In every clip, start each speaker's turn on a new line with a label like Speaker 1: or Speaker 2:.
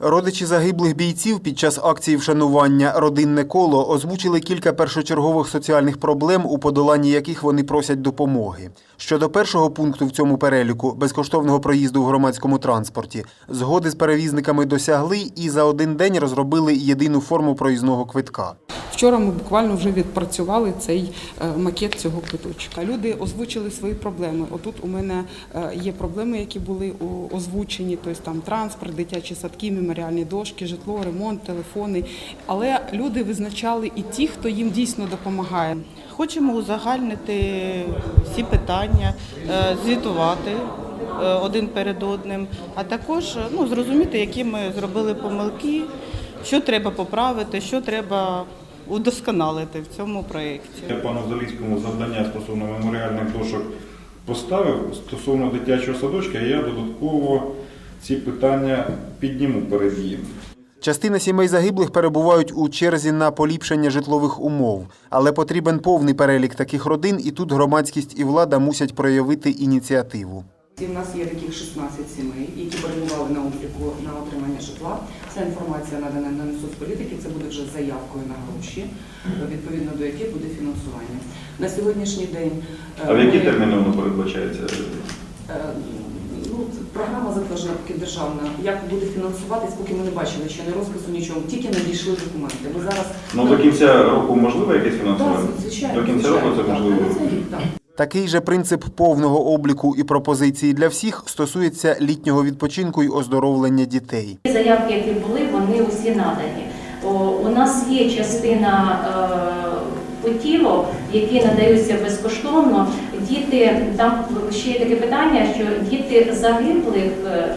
Speaker 1: Родичі загиблих бійців під час акції вшанування Родинне коло озвучили кілька першочергових соціальних проблем, у подоланні яких вони просять допомоги. Щодо першого пункту в цьому переліку безкоштовного проїзду в громадському транспорті, згоди з перевізниками досягли і за один день розробили єдину форму проїзного квитка.
Speaker 2: Вчора ми буквально вже відпрацювали цей е, макет цього квиточка. Люди озвучили свої проблеми. Отут у мене е, є проблеми, які були озвучені, тобто там транспорт, дитячі садки, меморіальні дошки, житло, ремонт, телефони. Але люди визначали і ті, хто їм дійсно допомагає.
Speaker 3: Хочемо узагальнити всі питання, е, звітувати один перед одним, а також ну, зрозуміти, які ми зробили помилки, що треба поправити, що треба удосконалити в цьому проєкті.
Speaker 4: Я пану Заліському завдання стосовно меморіальних дошок поставив. Стосовно дитячого садочка, я додатково ці питання підніму перед ним.
Speaker 1: Частина сімей загиблих перебувають у черзі на поліпшення житлових умов, але потрібен повний перелік таких родин, і тут громадськість і влада мусять проявити ініціативу.
Speaker 5: У нас є таких 16 сімей, які перебували на обліку на отримання житла. Ця інформація надана на соцполітики, це буде вже заявкою на гроші, відповідно до яких буде фінансування. На сьогоднішній день е,
Speaker 4: А в які
Speaker 5: ми-
Speaker 4: терміни воно передбачається?
Speaker 5: Е, Ну, програма затверджена поки державна. Як буде фінансуватись, поки ми не бачили ще не розпису, нічого. Тільки надійшли документи. Ми зараз
Speaker 4: Ну до кінця року можливо якесь
Speaker 5: Так,
Speaker 4: фінансування?
Speaker 5: звичайно,
Speaker 4: До кінця
Speaker 5: звичайно,
Speaker 4: року це
Speaker 5: так.
Speaker 4: можливо.
Speaker 5: Так.
Speaker 1: Такий же принцип повного обліку і пропозиції для всіх стосується літнього відпочинку і оздоровлення дітей.
Speaker 6: Заявки, які були, вони усі надані. У нас є частина е, путівок, які надаються безкоштовно. Діти, там ще є таке питання, що діти загиблих е,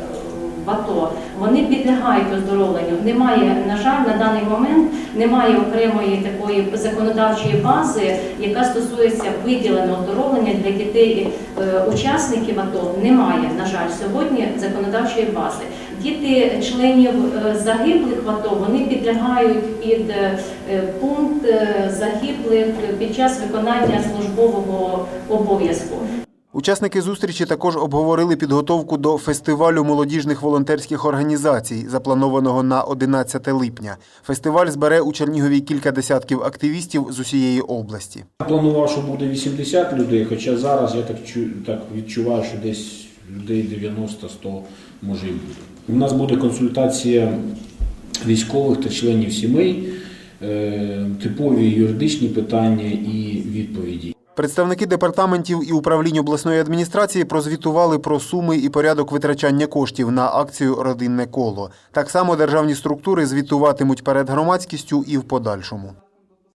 Speaker 6: в АТО, вони підлягають оздоровленню. Немає, на жаль, на даний момент немає окремої такої законодавчої бази, яка стосується виділеного оздоровлення для дітей е, учасників АТО. Немає, на жаль, сьогодні законодавчої бази. Діти членів е, загиблих в АТО вони підлягають під е, пункт загиблих під час виконання службового обов'язку.
Speaker 1: Учасники зустрічі також обговорили підготовку до фестивалю молодіжних волонтерських організацій, запланованого на 11 липня. Фестиваль збере у Чернігові кілька десятків активістів з усієї області.
Speaker 7: Планував, що буде 80 людей, хоча зараз я так, так відчуваю, що десь людей 90-100 може і буде. У нас буде консультація військових та членів сімей, е, типові юридичні питання і відповіді.
Speaker 1: Представники департаментів і управлінь обласної адміністрації прозвітували про суми і порядок витрачання коштів на акцію Родинне коло. Так само державні структури звітуватимуть перед громадськістю і в подальшому.